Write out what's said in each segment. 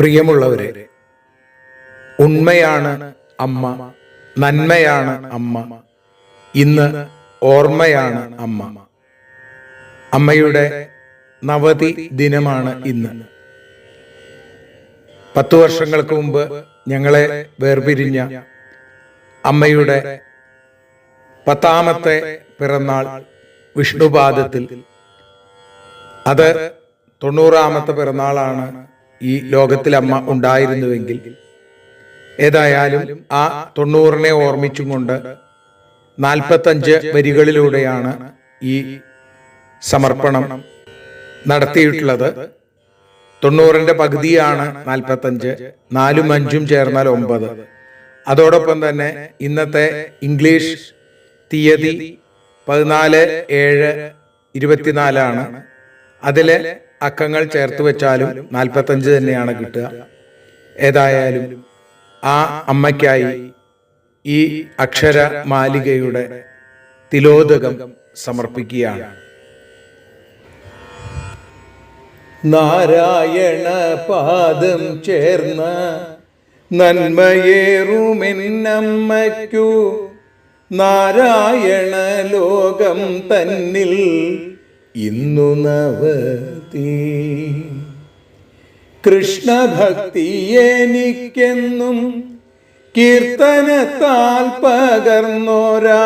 പ്രിയമുള്ളവരെ ഉണ്മയാണ് അമ്മ നന്മയാണ് അമ്മ ഇന്ന് ഓർമ്മയാണ് അമ്മ. അമ്മയുടെ നവതി ദിനമാണ് ഇന്ന്. പത്തു വർഷങ്ങൾക്ക് മുമ്പ് ഞങ്ങളെ വേർപിരിഞ്ഞ അമ്മയുടെ പത്താമത്തെ പിറന്നാൾ വിഷ്ണുപാദത്തിൽ. അത് തൊണ്ണൂറാമത്തെ പിറന്നാളാണ് ഈ ലോകത്തിൽ അമ്മ ഉണ്ടായിരുന്നുവെങ്കിൽ. ഏതായാലും ആ തൊണ്ണൂറിനെ ഓർമ്മിച്ചും കൊണ്ട് നാൽപ്പത്തഞ്ച് വരികളിലൂടെയാണ് ഈ സമർപ്പണം നടത്തിയിട്ടുള്ളത്. തൊണ്ണൂറിന്റെ പകുതിയാണ് നാൽപ്പത്തഞ്ച് നാലും അഞ്ചും ചേർന്നാൽ ഒമ്പത്. അതോടൊപ്പം തന്നെ ഇന്നത്തെ ഇംഗ്ലീഷ് തീയതി പതിനാല് ഏഴ് ഇരുപത്തിനാലാണ്. അതിലെ അക്കങ്ങൾ ചേർത്ത് വെച്ചാലും നാൽപ്പത്തഞ്ച് തന്നെയാണ് കിട്ടുക. ഏതായാലും ആ അമ്മയ്ക്കായി ഈ അക്ഷര മാലികയുടെ തിലോദകം സമർപ്പിക്കുകയാണ്. നാരായണ പാദം ചേർന്ന നന്മയേറുമെന്നമ്മയ്ക്കു നാരായണ ലോകം തന്നിൽ ഇന്നു നവതി കൃഷ്ണഭക്തി എനിക്കെന്നും കീർത്തനത്താൽ പകർന്നോരാ.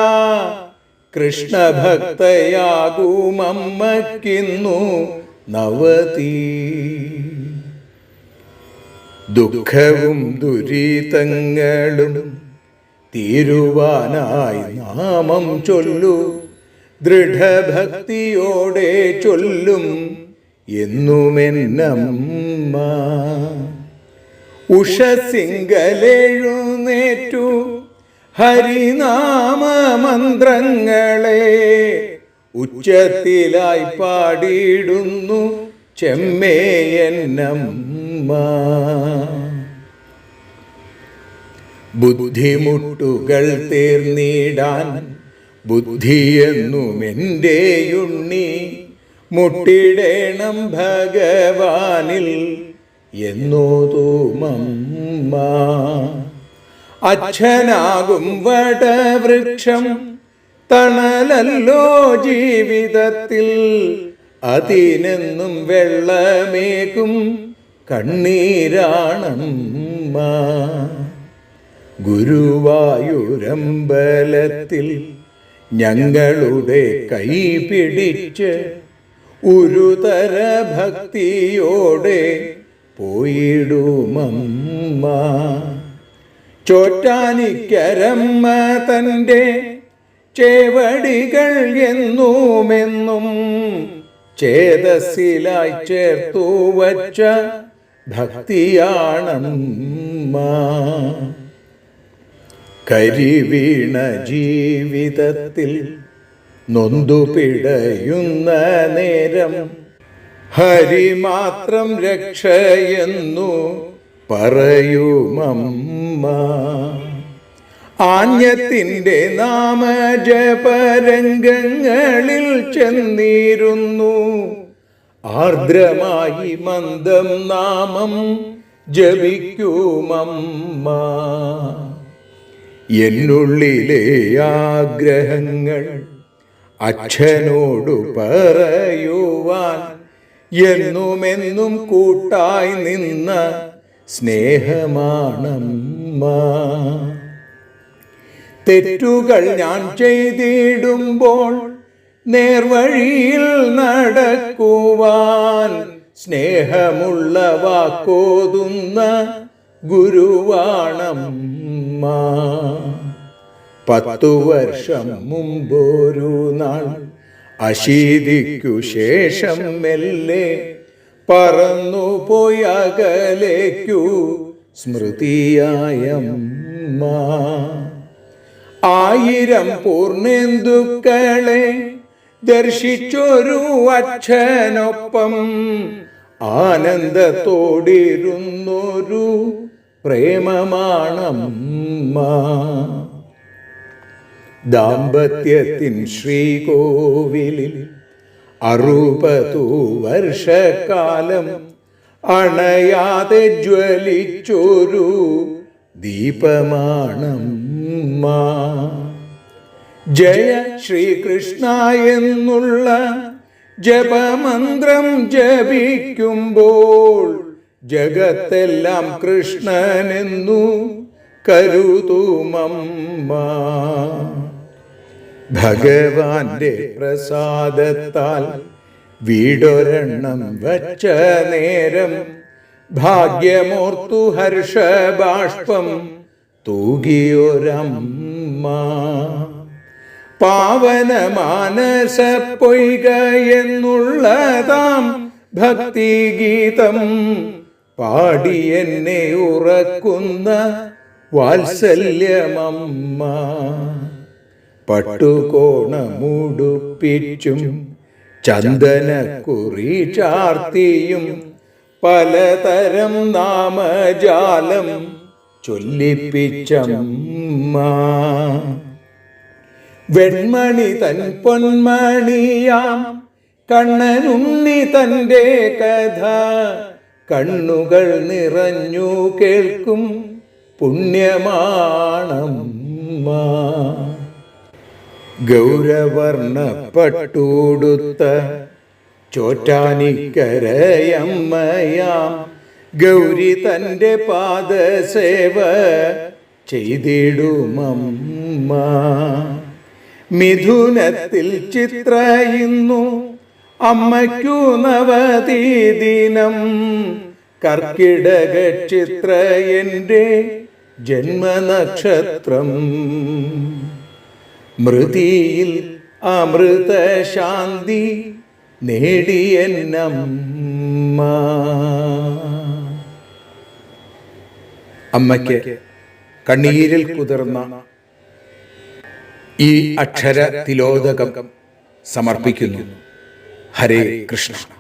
കൃഷ്ണഭക്തയാകുമമ്മക്കിന്നു നവതി. ദുഃഖവും ദുരിതങ്ങളും തീരുവാനായി നാമം ചൊല്ലു. ദൃഢഭക്തിയോടെ ചൊല്ലും എന്നുമെന്നമ്മ ഉഷസിംഗലെഴുന്നേറ്റു ഹരിനാമ മന്ത്രങ്ങളെ ഉച്ചത്തിലായി പാടിയിടുന്നു ചെമ്മേയെന്നമ്മ ബുദ്ധിമുട്ടുകൾ തീർന്നിടാൻ ബുദ്ധിയെന്നും എന്റെയുണ്ണി മുട്ടിടേണം ഭഗവാനിൽ എന്നോ എന്നോതുമമ്മ അച്ഛനാകും വടവൃക്ഷം തണലല്ലോ ജീവിതത്തിൽ. അതിനെന്നും വെള്ളമേകും കണ്ണീരാണമ്മ. ഗുരുവായൂരമ്പലത്തിൽ ഞങ്ങളുടെ കൈ പിടിച്ച് ഒരുതര ഭക്തിയോടെ പോയിടുമമ്മ. ചോറ്റാനിക്കരമ്മ തന്റെ ചേവടികൾ എന്നുമെന്നും ചേതസ്സിലായി ചേർത്തു വച്ച ഭക്തിയാണമ്മ. കരിവീണ ജീവിതത്തിൽ നൊന്തു പിടയുന്ന നേരം ഹരി മാത്രം രക്ഷയെന്നു പറയുമമ്മ. ആഞ്ഞത്തിന്റെ നാമജപരംഗങ്ങളിൽ ചെന്നിരുന്നു. ആർദ്രമായി മന്ദം നാമം ജപിക്കുമമ്മ. എന്നുള്ളിലെ ആഗ്രഹങ്ങൾ അച്ഛനോടു പറയുവാൻ എന്നുമെന്നും കൂട്ടായി നിന്ന സ്നേഹമാണമ്മ. തെറ്റുകൾ ഞാൻ ചെയ്തിടുമ്പോൾ നേർവഴിയിൽ നടക്കുവാൻ സ്നേഹമുള്ള വാക്കോതുന്ന ഗുരുവാണമ്മ. പത്തു വർഷം മുമ്പൊരു നാൾ അശീതിക്കു ശേഷം മെല്ലെ പറന്നു പോയകലേക്കു സ്മൃതിയായമ്മ ആയിരം പൂർണേന്ദുക്കളെ ദർശിച്ചൊരു അച്ഛനൊപ്പം ആനന്ദത്തോടിരുന്നൊരു പ്രേമമാണമ്മ. ദാമ്പത്യത്തിൻ ശ്രീകോവിലിൽ അറുപതു വർഷക്കാലം അണയാതെ ജ്വലിച്ചൊരു ദീപമാണമ്മ ജയ ശ്രീകൃഷ്ണ എന്നുള്ള ജപമന്ത്രം ജപിക്കുമ്പോൾ ജഗത്തെല്ലാം കൃഷ്ണനെന്നു കരുതുമമ്മ ഭഗവാന്റെ പ്രസാദത്താൽ വീടൊരെണ്ണം വച്ച നേരം ഭാഗ്യമോർത്തു ഹർഷബാഷ്പം തൂകിയൊരമ്മ. പാവന മാനസ പൊയ്ക എന്നുള്ളതാം ഭക്തിഗീതം പാടി എന്നെ ഉറക്കുന്ന വാത്സല്യമമ്മ. പട്ടുകോണമുടുപ്പിച്ചും ചന്ദനക്കുറി ചാർത്തിയും പലതരം നാമജാലം ചൊല്ലിപ്പിച്ചമ്മ. വെൺമണി തൻ പൊന്മണിയാം കണ്ണനുണ്ണി തന്റെ കഥ കണ്ണുകൾ നിറഞ്ഞു കേൾക്കും പുണ്യമാണമ്മ. ഗൗരവർണപ്പട്ടൂടുത്ത ചോറ്റാനിക്കരയമ്മയാം. ഗൗരി തന്റെ പാദസേവ ചെയ്തിടുമമ്മ. മിഥുനത്തിൽ ചിത്രയുന്നു അമ്മയ്ക്കു നവതീദിനം. കർക്കിടക ചിത്ര എന്റെ ജന്മനക്ഷത്രം. മൃതിയിൽ അമൃത ശാന്തി നേടിയെന്നമ്മ അമ്മയ്ക്ക് കണ്ണീരിൽ കുതിർന്ന ഈ അക്ഷര തിലോദകം സമർപ്പിക്കുന്നു. ഹരേ കൃഷ്ണ.